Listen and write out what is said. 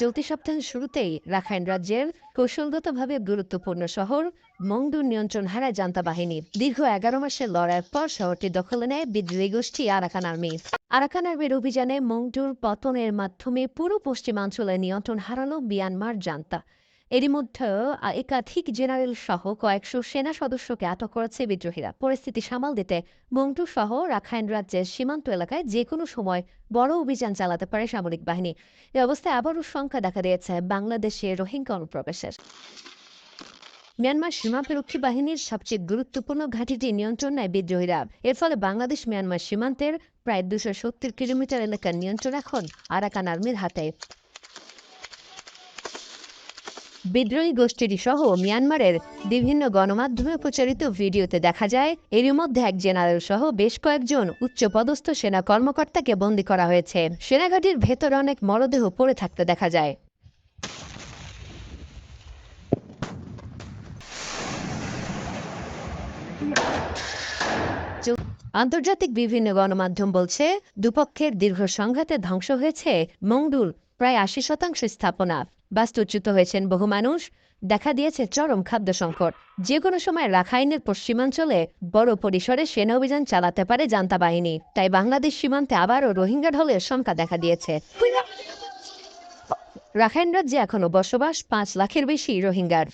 চলতি সপ্তাহের শুরুতেই রাখাইন রাজ্যের কৌশলগতভাবে গুরুত্বপূর্ণ শহর মংডু নিয়ন্ত্রণ হারায় জান্তা বাহিনী। দীর্ঘ এগারো মাসের লড়াইয়ের পর শহরটি দখলে নেয় বিদ্রোহী গোষ্ঠী আরাকান আর্মি। আরাকান আর্মির অভিযানে মংডুর পতনের মাধ্যমে পুরো পশ্চিমাঞ্চলের নিয়ন্ত্রণ হারালো মিয়ানমার জান্তা। এরই মধ্যে একাধিক জেনারেল সহ কয়েকশো সেনা সদস্যকে আটক করেছে বিদ্রোহীরা। পরিস্থিতি সামাল দিতে মংটু সহ রাখাইন রাজ্যের সীমান্ত এলাকায় যে কোনো সময় বড় অভিযান চালাতে পারে সামরিক বাহিনী। এ অবস্থায় আবারও শঙ্কা দেখা দিয়েছে বাংলাদেশে রোহিঙ্গা অনুপ্রবেশের। মিয়ানমার সীমান্তরক্ষী বাহিনীর সবচেয়ে গুরুত্বপূর্ণ ঘাঁটিটি নিয়ন্ত্রণ নেয় বিদ্রোহীরা। এর ফলে বাংলাদেশ মিয়ানমার সীমান্তের প্রায় দুশো সত্তর কিলোমিটার এলাকার নিয়ন্ত্রণ এখন আরাকান আর্মির হাতে। বিদ্রোহী গোষ্ঠীটি সহ মিয়ানমারের বিভিন্ন গণমাধ্যমে প্রচারিত ভিডিওতে দেখা যায়, এরই মধ্যে এক জেনারেল সহ বেশ কয়েকজন উচ্চপদস্থ সেনা কর্মকর্তাকে বন্দী করা হয়েছে। সেনাঘাটির ভেতরে অনেক মরদেহ পড়ে থাকতে দেখা যায়। আন্তর্জাতিক বিভিন্ন গণমাধ্যম বলছে, দুপক্ষের দীর্ঘ সংঘাতে ধ্বংস হয়েছে মংডুর প্রায় আশি শতাংশ স্থাপনা বাস্তুচ্যুত হয়েছেন বহু মানুষ। দেখা দিয়েছে চরম খাদ্য সংকট। যে কোনো সময় রাখাইনের পশ্চিমাঞ্চলে বড় পরিসরে সেনা অভিযান চালাতে পারে জান্তা বাহিনী। তাই বাংলাদেশ সীমান্তে আবারও রোহিঙ্গা ঢলের শঙ্কা দেখা দিয়েছে। রাখাইন রাজ্যে এখনও বসবাস পাঁচ লাখের বেশি রোহিঙ্গার।